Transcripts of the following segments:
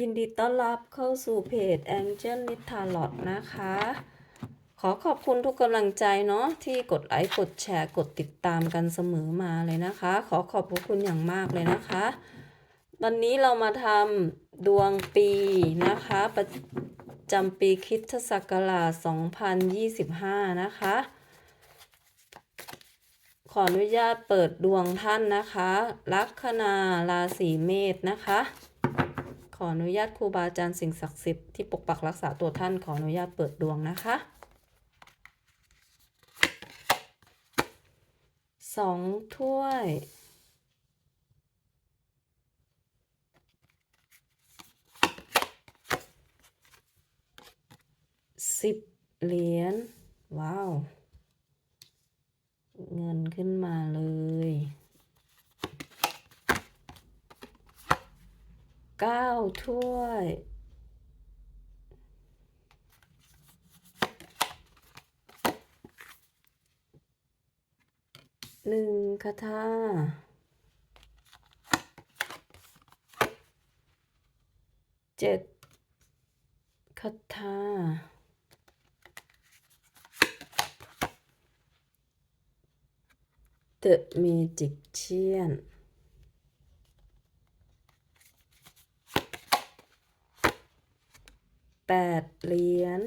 ยินดีต้อนรับเข้าสู่เพจ Angel n i t a l o t นะคะ ขอขอบคุณทุกกำลังใจเนาะที่กดไลค์กดแชร์กดติดตามกันเสมอมาเลยนะคะ ขอขอบพระคุณอย่างมากเลยนะคะ วันนี้เรามาทำดวงปีนะคะประจำปีคริสตศักราช2025 นะคะ ขออนุญาตเปิดดวงท่านนะคะ ลัคนาราศีเมษนะคะ ขออนุญาตครูบาอาจารย์สิ่งศักดิ์สิทธิ์ที่ปกปักรักษาตัวท่านขออนุญาตเปิดดวงนะคะสองถ้วย สิบเหรียญ ว้าว เงินขึ้นมาเลย เก้าถ้วย หนึ่งคาถาเจ็ดคาถา The Magician แปดเหรียญ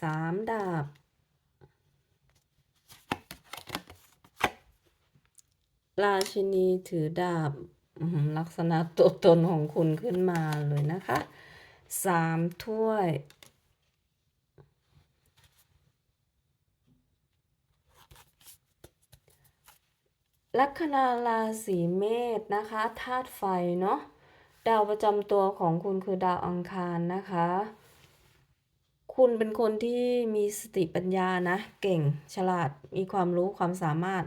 สามดาบ ราชินีถือดาบ ลักษณะตัวตนของคุณขึ้นมาเลยนะคะสามถ้วย ลัคนาราศีเมษนะคะธาตุไฟเนาะดาวประจำตัวของคุณคือดาวอังคารนะคะ คุณเป็นคนที่มีสติปัญญานะ เก่งฉลาดมีความรู้ความสามารถ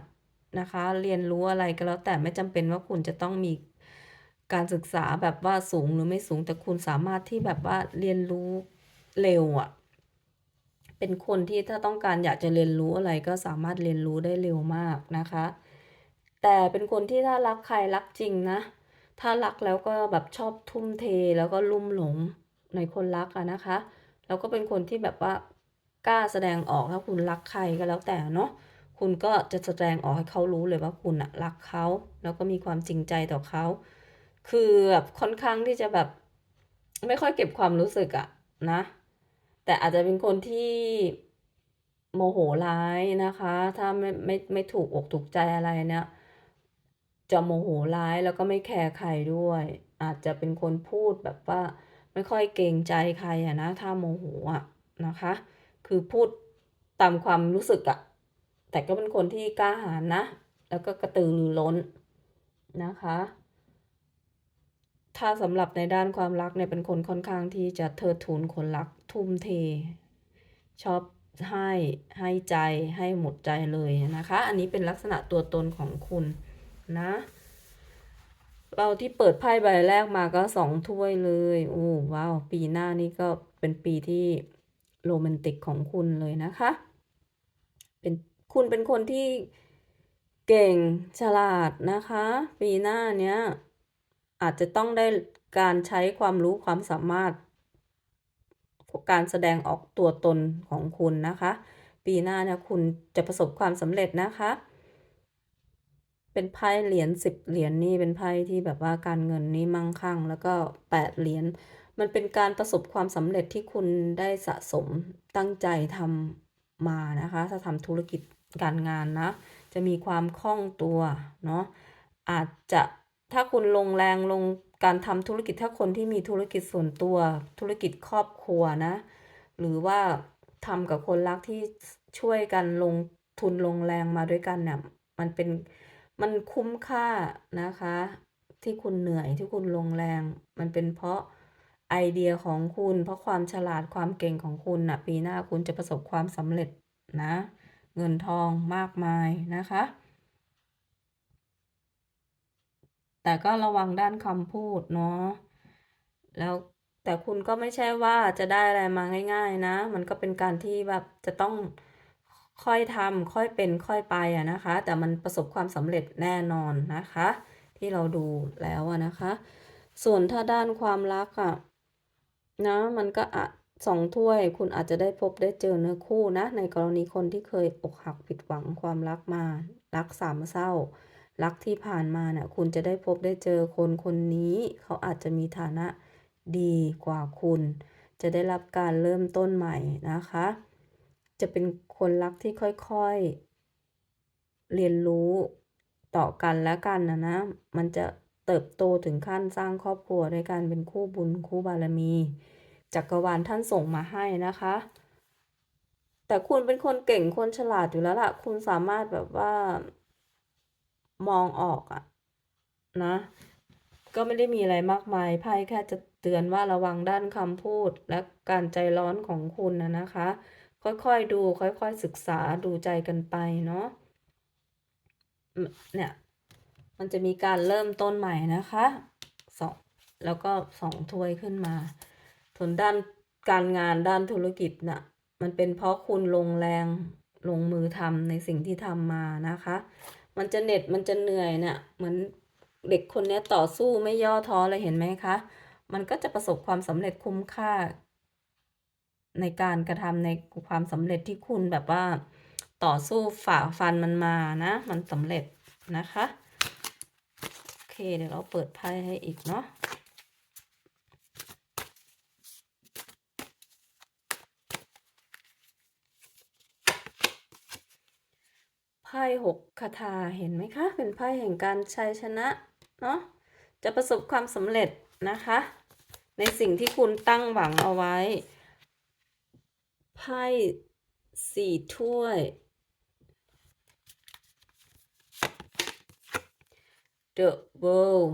นะคะ เรียนรู้อะไรก็แล้วแต่ไม่จำเป็นว่าคุณจะต้องมีการศึกษาแบบว่าสูงหรือไม่สูงแต่คุณสามารถที่แบบว่าเรียนรู้เร็วอะ่ะ เป็นคนที่ถ้าต้องการอยากจะเรียนรู้อะไรก็สามารถเรียนรู้ได้เร็วมากนะคะ แต่เป็นคนที่ถ้ารักใครรักจริงนะ ถ้ารักแล้วก็แบบชอบทุ่มเทแล้วก็ลุ่มหลงในคนรักอะนะคะ แล้วก็เป็นคนที่แบบว่ากล้าแสดงออกถ้าคุณรักใครก็แล้วแต่เนาะคุณก็จะแสดงออกให้เขารู้เลยว่าคุณอะรักเขาแล้วก็มีความจริงใจต่อเขาคือแบบค่อนข้างที่จะแบบ ไม่ค่อยเก็บความรู้สึกอะนะ แต่อาจจะเป็นคนที่โมโหร้ายนะคะ ถ้าไม่ไม่ไม่ถูกอกถูกใจอะไรเนี่ย จะโมโหร้ายแล้วก็ไม่แคร์ใครด้วย อาจจะเป็นคนพูดแบบว่า ไม่ค่อยเกรงใจใครอะนะ ถ้าโมโหอะนะคะ คือพูดตามความรู้สึกอะแต่ก็เป็นคนที่กล้าหาญนะ แล้วก็กระตือรือร้นนะคะ ถ้าสำหรับในด้านความรักเนี่ยเป็นคนค่อนข้างที่จะเทิดทูนคนรักทุ่มเท ชอบให้ให้ใจให้หมดใจเลยนะคะ อันนี้เป็นลักษณะตัวตนของคุณ นะ เราที่เปิดไพ่ใบแรกมาก็สองถ้วยเลย โอ้ว้าว ปีหน้านี่ก็เป็นปีที่โรแมนติกของคุณเลยนะคะ เป็นคุณเป็นคนที่เก่งฉลาดนะคะ ปีหน้าเนี้ยอาจจะต้องได้การใช้ความรู้ความสามารถ การแสดงออกตัวตนของคุณนะคะ ปีหน้าเนี่ยคุณจะประสบความสำเร็จนะคะ เป็นไพ่เหรียญสิบเหรียญนี่เป็นไพ่ที่แบบว่าการเงินนี่มั่งคั่ง แล้วก็แปดเหรียญมันเป็นการประสบความสำเร็จที่คุณได้สะสมตั้งใจทำมานะคะ ถ้าทำธุรกิจการงานนะ จะมีความคล่องตัวเนาะอาจจะถ้าคุณลงแรงลงการทำธุรกิจถ้าคนที่มีธุรกิจส่วนตัว ธุรกิจครอบครัวนะ หรือว่าทำกับคนรักที่ช่วยกันลงทุนลงแรงมาด้วยกันเนี่ยมันเป็น มันคุ้มค่านะคะ ที่คุณเหนื่อยที่คุณลงแรง มันเป็นเพราะไอเดียของคุณ เพราะความฉลาดความเก่งของคุณนะปีหน้าคุณจะประสบความสำเร็จนะ เงินทองมากมายนะคะ แต่ก็ระวังด้านคำพูดเนาะแล้วแต่คุณก็ไม่ใช่ว่าจะได้อะไรมาง่าย ๆ นะ มันก็เป็นการที่แบบจะต้อง ค่อยทำค่อยเป็นค่อยไปอะนะคะ แต่มันประสบความสำเร็จแน่นอนนะคะ ที่เราดูแล้วอะนะคะ ส่วนถ้าด้านความรักอะนะมันก็อะสองถ้วยคุณอาจจะได้พบได้เจอเนื้อคู่นะ ในกรณีคนที่เคยอกหักผิดหวังความรักมา รักสามเศร้า รักที่ผ่านมาเนี่ยคุณจะได้พบได้เจอคนคนนี้ เขาอาจจะมีฐานะดีกว่าคุณ จะได้รับการเริ่มต้นใหม่นะคะ จะเป็น คนรักที่ค่อยๆ เรียนรู้ต่อกันและกันนะนะ มันจะเติบโตถึงขั้นสร้างครอบครัวด้วยกันเป็นคู่บุญคู่บารมี จักรวาลท่านส่งมาให้นะคะ แต่คุณเป็นคนเก่งคนฉลาดอยู่แล้วล่ะ คุณสามารถแบบว่ามองออกอะนะ ก็ไม่ได้มีอะไรมากมายไพ่แค่จะเตือนว่าระวังด้านคำพูดและการใจร้อนของคุณนะนะคะ ค่อยๆดู ค่อยๆศึกษาดูใจกันไปเนาะเนี่ย มันจะมีการเริ่มต้นใหม่นะคะสองแล้วก็สองถ้วยขึ้นมาส่วนด้านการงานด้านธุรกิจน่ะมันเป็นเพราะคุณลงแรงลงมือทำในสิ่งที่ทำมานะคะ มันจะเหน็ดมันจะเหนื่อยเนี่ยเหมือนเด็กคนนี้ต่อสู้ไม่ย่อท้อเลยเห็นไหมคะ มันก็จะประสบความสำเร็จคุ้มค่า ในการกระทำในความสำเร็จที่คุณแบบว่าต่อสู้ฝ่าฟันมันมานะ มันสำเร็จนะคะ โอเคเดี๋ยวเราเปิดไพ่ให้อีกเนาะไพ่หกคาถาเห็นไหมคะ เป็นไพ่แห่งการชัยชนะเนาะจะประสบความสำเร็จนะคะ ในสิ่งที่คุณตั้งหวังเอาไว้ ไพ่สี่ถ้วย The World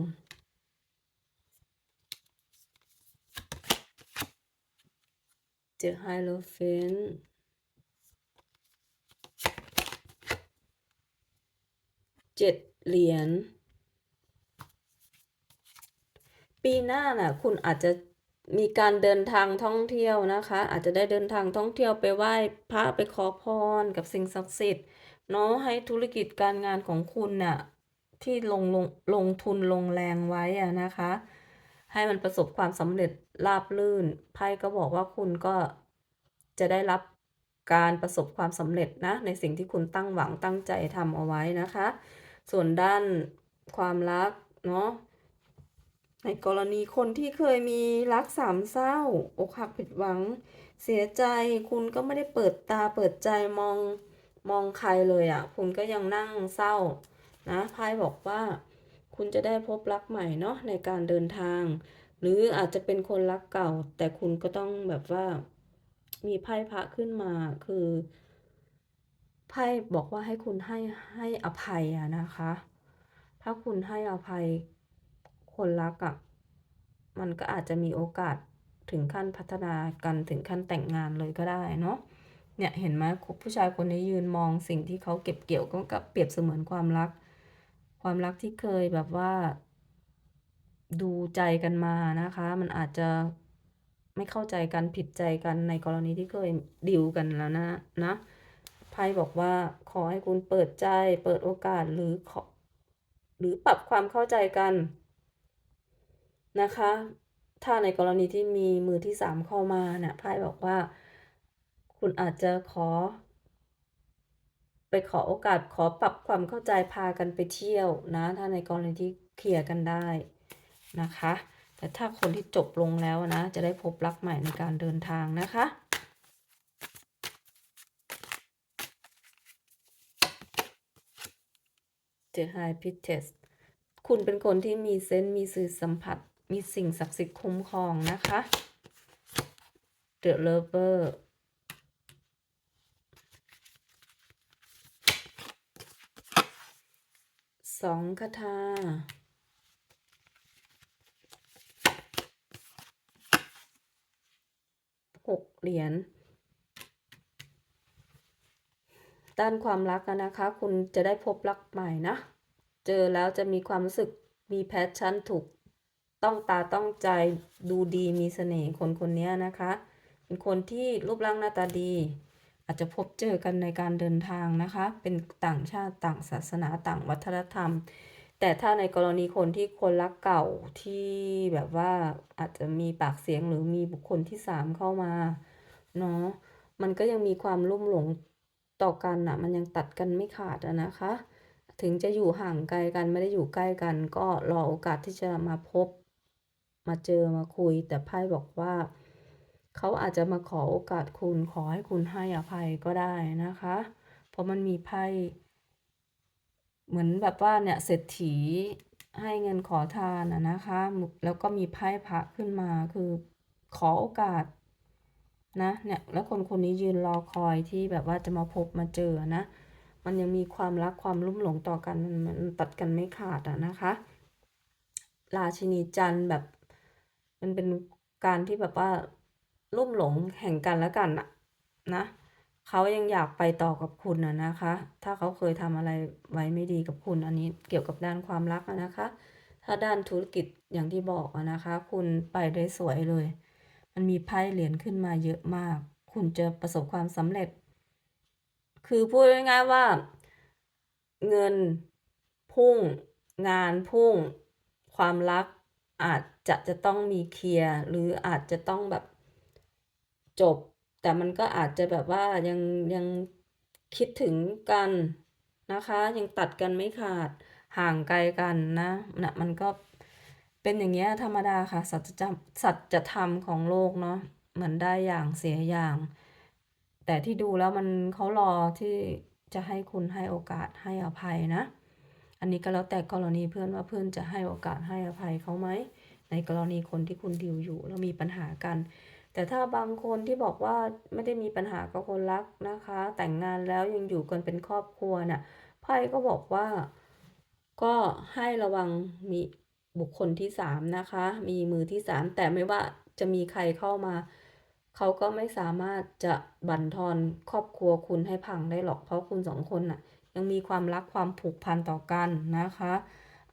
เจอไฮโลเฟนเจ็ดเหรียญปีหน้าน่ะ คุณอาจจะ มีการเดินทางท่องเที่ยวนะคะ อาจจะได้เดินทางท่องเที่ยวไปไหว้พระไปขอพรกับสิ่งศักดิ์สิทธิ์เนาะให้ธุรกิจการงานของคุณน่ะที่ลงลงลงทุนลงแรงไว้อะนะคะ ให้มันประสบความสำเร็จราบรื่นไพ่ก็บอกว่าคุณก็จะได้รับการประสบความสำเร็จนะ ในสิ่งที่คุณตั้งหวังตั้งใจทำเอาไว้นะคะ ส่วนด้านความรักเนาะ ในกรณีคนที่เคยมีรักสามเศร้า อกหักผิดหวัง เสียใจคุณก็ไม่ได้เปิดตาเปิดใจมองมองใครเลยอะ่ะ คุณก็ยังนั่งเศร้านะไพ่บอกว่า คุณจะได้พบรักใหม่เนาะในการเดินทาง หรืออาจจะเป็นคนรักเก่า แต่คุณก็ต้องแบบว่า มีไพ่พระขึ้นมาคือไพ่บอกว่าให้คุณให้ให้อภัยอะนะคะ ถ้าคุณให้อภัย คนรักอะ่ะมันก็อาจจะมีโอกาสถึงขั้นพัฒนากันถึงขั้นแต่งงานเลยก็ได้เนาะเนี่ยเห็นไหมผู้ชายคนนี้ยืนมองสิ่งที่เขาเก็บเกี่ยวก็กับเปรียบเสมือนความรัก ความรักที่เคยแบบว่า ดูใจกันมานะคะ มันอาจจะไม่เข้าใจกันผิดใจกันในกรณีที่เคยดิวกันแล้วนะนะไพ่บอกว่าขอให้คุณเปิดใจ เปิดโอกาสหรือขอหรือปรับความเข้าใจกัน นะคะ ถ้าในกรณีที่มีมือที่สามเข้ามาเนี่ยไพ่บอกว่า คุณอาจจะขอ ไปขอโอกาสขอปรับความเข้าใจพากันไปเที่ยวนะ ถ้าในกรณีที่เคลียร์กันได้นะคะ แต่ถ้าคนที่จบลงแล้วนะ จะได้พบรักใหม่ในการเดินทางนะคะเจอไฮพิเทสคุณเป็นคนที่มีเซนส์มีสื่อสัมผัส มีสิ่งศักดิ์สิทธิ์คุ้มครองนะคะ The Lover สองคาถาหกเหรียญด้านความรักนะคะ คุณจะได้พบรักใหม่นะ เจอแล้วจะมีความรู้สึกมีแพชชั่นถูก ต้องตาต้องใจดูดีมีเสน่ห์คนคนนี้นะคะ เป็นคนที่รูปร่างหน้าตาดี อาจจะพบเจอกันในการเดินทางนะคะ เป็นต่างชาติต่างศาสนาต่างวัฒนธรรม แต่ถ้าในกรณีคนที่คนรักเก่าที่แบบว่าอาจจะมีปากเสียงหรือมีบุคคลที่สามเข้ามาเนาะมันก็ยังมีความลุ่มหลงต่อกันนะมันยังตัดกันไม่ขาดอะนะคะ ถึงจะอยู่ห่างไกลกันไม่ได้อยู่ใกล้กัน ก็รอโอกาสที่จะมาพบ มาเจอมาคุย แต่ไพ่บอกว่า เขาอาจจะมาขอโอกาสคุณขอให้คุณให้อภัยก็ได้นะคะ เพราะมันมีไพ่เหมือนแบบว่าเนี่ยเศรษฐีให้เงินขอทานอะนะคะ แล้วก็มีไพ่พระขึ้นมาคือขอโอกาสนะเนี่ยแล้วคนคนนี้ยืนรอคอยที่แบบว่าจะมาพบมาเจอนะ มันยังมีความรักความลุ่มหลงต่อกันมันตัดกันไม่ขาดอะนะคะ ราชินีจันทร์แบบ มันเป็นการที่แบบว่าลุ่มหลงแห่งกันและกันอะนะเขายังอยากไปต่อกับคุณอะนะคะ ถ้าเขาเคยทำอะไรไว้ไม่ดีกับคุณ อันนี้เกี่ยวกับด้านความรักนะคะ ถ้าด้านธุรกิจอย่างที่บอกอะนะคะ คุณไปได้สวยเลย มันมีไพ่เหรียญขึ้นมาเยอะมาก คุณจะประสบความสำเร็จ คือพูดง่ายๆว่า เงินพุ่ง งานพุ่ง ความรัก อาจจะจะต้องมีเคลียร์หรืออาจจะต้องแบบจบ แต่มันก็อาจจะแบบว่ายังยังคิดถึงกันนะคะ ยังตัดกันไม่ขาดห่างไกลกันนะนะมันก็เป็นอย่างเงี้ยธรรมดาค่ะสัจจะสัจธรรมของโลกเนาะเหมือนได้อย่างเสียอย่าง แต่ที่ดูแล้วมันเขารอที่จะให้คุณให้โอกาสให้อภัยนะ อันนี้ก็แล้วแต่กรณีเพื่อนว่าเพื่อนจะให้โอกาสให้อภัยเขาไหม ในกรณีคนที่คุณดิวอยู่แล้วมีปัญหากัน แต่ถ้าบางคนที่บอกว่าไม่ได้มีปัญหากับคนรักนะคะ แต่งงานแล้วยังอยู่กันเป็นครอบครัวน่ะไพ่ก็บอกว่าก็ให้ระวังมีบุคคลที่สามนะคะ มีมือที่สามแต่ไม่ว่าจะมีใครเข้ามาเขาก็ไม่สามารถจะบั่นทอนครอบครัวคุณให้พังได้หรอกเพราะคุณสองคนน่ะ ยังมีความรักความผูกพันต่อกันนะคะ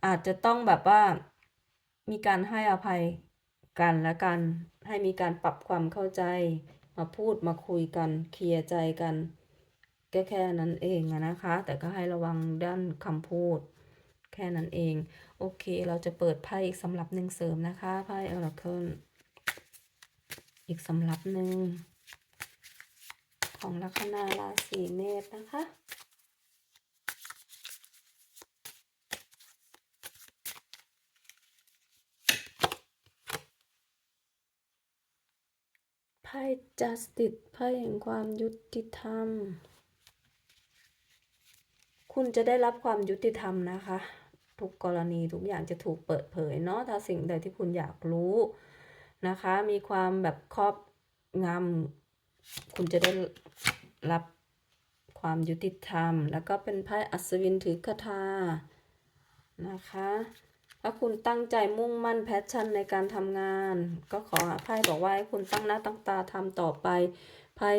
อาจจะต้องแบบว่ามีการให้อภัยกันและกัน ให้มีการปรับความเข้าใจ มาพูดมาคุยกันเคลียร์ใจกันแค่แค่นั้นเองนะคะ แต่ก็ให้ระวังด้านคำพูด แค่นั้นเอง โอเค เราจะเปิดไพ่อีกสำหรับหนึ่งเสริมนะคะไพ่ออร์เคิลอีกสำหรับหนึ่งของลัคนาราศีเมษนะคะ ไพ่ justice ไพ่แห่งความยุติธรรม คุณจะได้รับความยุติธรรมนะคะ ทุกกรณีทุกอย่างจะถูกเปิดเผยเนาะถ้าสิ่งใดที่คุณอยากรู้นะคะ มีความแบบครอบงำคุณจะได้รับความยุติธรรม แล้วก็เป็นไพ่อัศวินถือคาถานะคะ ถ้าคุณตั้งใจมุ่งมั่นแพชชั่นในการทำงาน ก็ขอไพ่บอกว่าให้คุณตั้งหน้าตั้งตาทำต่อไปไพ่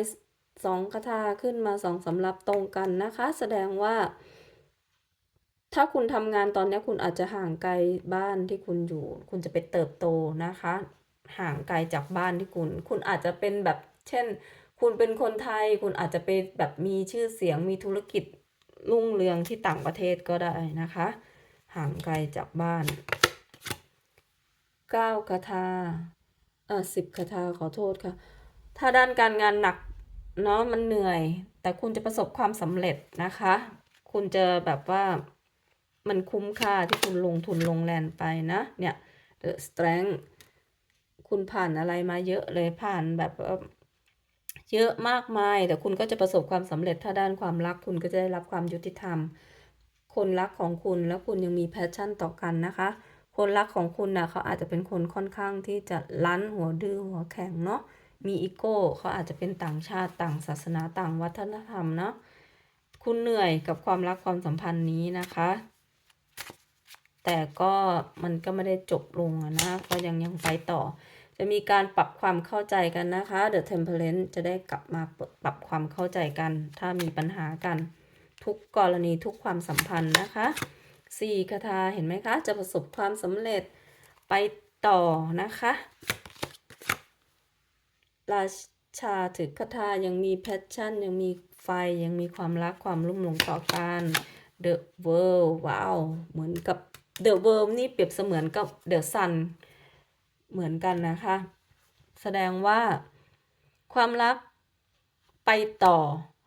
สองคาถาขึ้นมาสองสำรับตรงกันนะคะ แสดงว่า ถ้าคุณทำงานตอนนี้คุณอาจจะห่างไกลบ้านที่คุณอยู่ คุณจะไปเติบโตนะคะ ห่างไกลจากบ้านที่คุณ คุณอาจจะเป็นแบบ เช่น คุณเป็นคนไทย คุณอาจจะไปแบบมีชื่อเสียงมีธุรกิจรุ่งเรืองที่ต่างประเทศก็ได้นะคะ ห่างไกลจากบ้านเก้าคาถาเออสิบคาถาขอโทษค่ะ ถ้าด้านการงานหนักเนาะมันเหนื่อย แต่คุณจะประสบความสำเร็จนะคะ คุณจะแบบว่ามันคุ้มค่าที่คุณลงทุนลงแรงไปนะ เนี่ย The Strength คุณผ่านอะไรมาเยอะเลยผ่านแบบเยอะมากมาย แต่คุณก็จะประสบความสำเร็จถ้าด้านความรักคุณก็จะได้รับความยุติธรรม คนรักของคุณแล้วคุณยังมีแพชชั่นต่อกันนะคะ คนรักของคุณนะเขาอาจจะเป็นคนค่อนข้างที่จะรั้นหัวดื้อหัวแข็งเนาะมีอีโก้เขาอาจจะเป็นต่างชาติต่างศาสนาต่างวัฒนธรรมเนาะคุณเหนื่อยกับความรักความสัมพันธ์นี้นะคะ แต่ก็มันก็ไม่ได้จบลงนะก็ยังยังไปต่อ จะมีการปรับความเข้าใจกันนะคะ The Temperance จะได้กลับมาปรับความเข้าใจกัน ถ้ามีปัญหากัน ทุกกรณีทุกความสัมพันธ์นะคะสี่คาถาเห็นไหมคะ จะประสบความสำเร็จไปต่อนะคะ ราชาถือคาถายังมีแพชชั่น ยังมีไฟยังมีความรักความรุ่มหลงต่อกัน The World ว้าวเหมือนกับ The World นี่เปรียบเสมือนกับ The Sun เหมือนกันนะคะ แสดงว่าความรักไปต่อ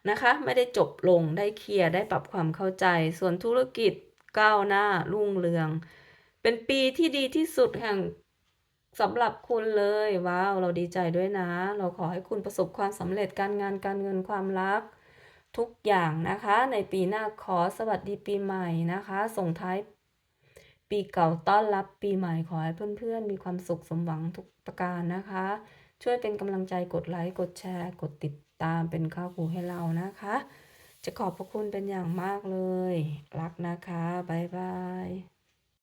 นะคะ ไม่ได้จบลงได้เคลียร์ได้ปรับความเข้าใจ ส่วนธุรกิจก้าวหน้ารุ่งเรือง เป็นปีที่ดีที่สุดแห่งสำหรับคุณเลย ว้าว เราดีใจด้วยนะ เราขอให้คุณประสบความสำเร็จการงานการเงินความรัก ทุกอย่างนะคะ ในปีหน้าขอสวัสดีปีใหม่นะคะ ส่งท้ายปีเก่าต้อนรับปีใหม่ขอให้เพื่อนๆ มีความสุขสมหวังทุกประการนะคะ ช่วยเป็นกำลังใจกดไลค์กดแชร์ กดติด ตามเป็นข้าวหูให้เรานะคะ จะขอบพระคุณเป็นอย่างมากเลย รักนะคะ บ๊ายบาย